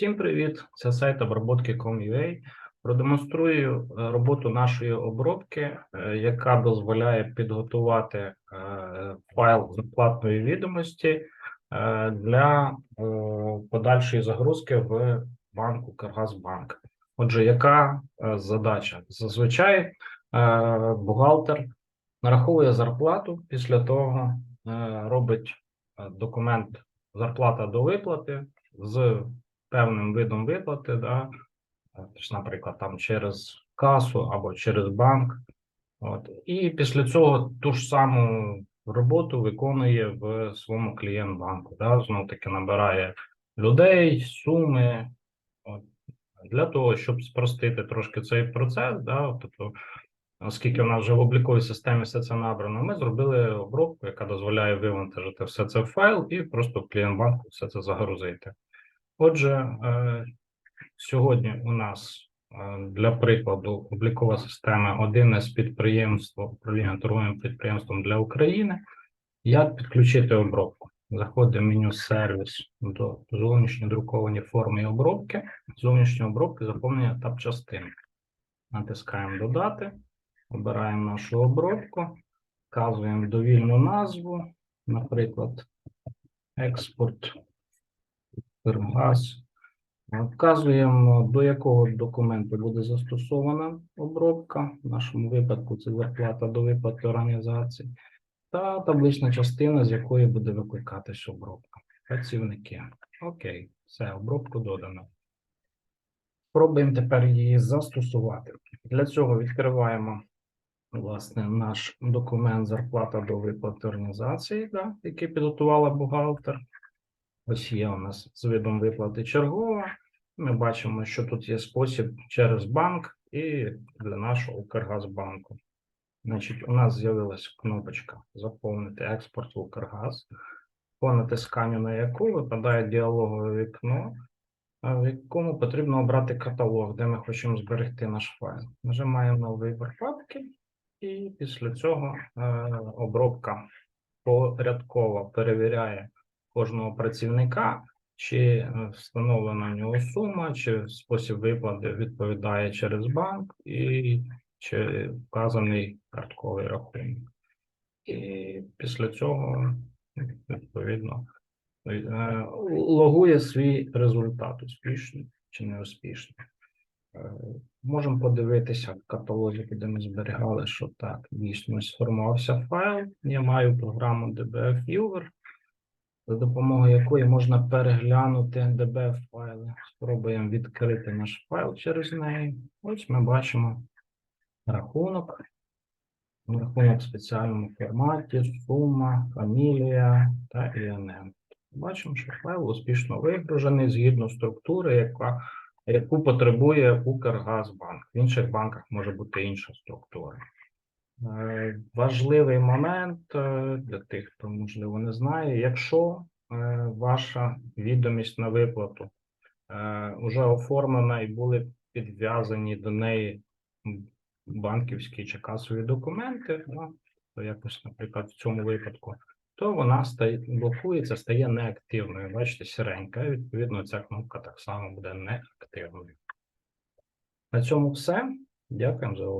Всім привіт! Це сайт обробки.com.ua. Продемонструю е, роботу нашої обробки, е, яка дозволяє підготувати е, файл зарплатної відомості для подальшої загрузки в банку Каргазбанк. Отже, яка задача? Зазвичай бухгалтер нараховує зарплату, після того робить документ зарплата до виплати з певним видом виплати, да, тож, наприклад, там через касу або через банк. От. І після цього ту ж саму роботу виконує в своєму клієнт-банку. Да, знов таки набирає людей, суми. От. Для того, щоб спростити трошки цей процес, да, тобто, оскільки в нас вже в обліковій системі все це набрано, ми зробили обробку, яка дозволяє вивантажити все це в файл і просто в клієнт-банку все це загрузити. Отже, е, сьогодні у нас е, для прикладу облікова система один із підприємств управління торговим підприємством для України. Як підключити обробку? Заходимо в меню сервіс до зовнішньої друковані форми і обробки, зовнішньої обробки заповнення етап частини. Натискаємо додати, обираємо нашу обробку, вказуємо довільну назву, наприклад, експорт Киргаз. Вказуємо, до якого документу буде застосована обробка. В нашому випадку це зарплата до виплати організації, та таблична частина, з якої буде викликатись обробка. Працівники. Окей, все, обробку додано. Спробуємо тепер її застосувати. Для цього відкриваємо власне наш документ зарплата до виплати організації, да, який підготувала бухгалтер. Ось є у нас з видом виплати чергова. Ми бачимо, що тут є спосіб через банк і для нашого Укргазбанку. Значить, у нас з'явилася кнопочка Заповнити експорт в Укргаз, по натисканню на яку випадає діалогове вікно, в якому потрібно обрати каталог, де ми хочемо зберегти наш файл. Нажимаємо на вибір папки, і після цього е, обробка порядково перевіряє кожного працівника, чи е, встановлена в нього сума, чи спосіб виплати відповідає через банк, і чи вказаний картковий рахунок. І після цього, відповідно, е, логує свій результат, успішний чи неуспішний. Е, Можемо подивитися в каталозі, де ми зберігали, що так, дійсно сформувався файл. Я маю програму DBF Viewer, за допомогою якої можна переглянути DBF файли. Спробуємо відкрити наш файл через неї. Ось ми бачимо рахунок. Рахунок в спеціальному форматі, сума, фамілія та ІНН. Бачимо, що файл успішно вигружений згідно структури, яка, яку потребує Укргазбанк. В інших банках може бути інша структура. Е, Важливий момент е, для тих, хто можливо не знає, якщо е, ваша відомість на виплату вже оформлена і були підв'язані до неї банківські чи касові документи, то якось, наприклад, в цьому випадку, то вона стає блокується, стає неактивною. Бачите, сіренька, відповідно ця кнопка так само буде неактивною. На цьому все. Дякуємо за увагу.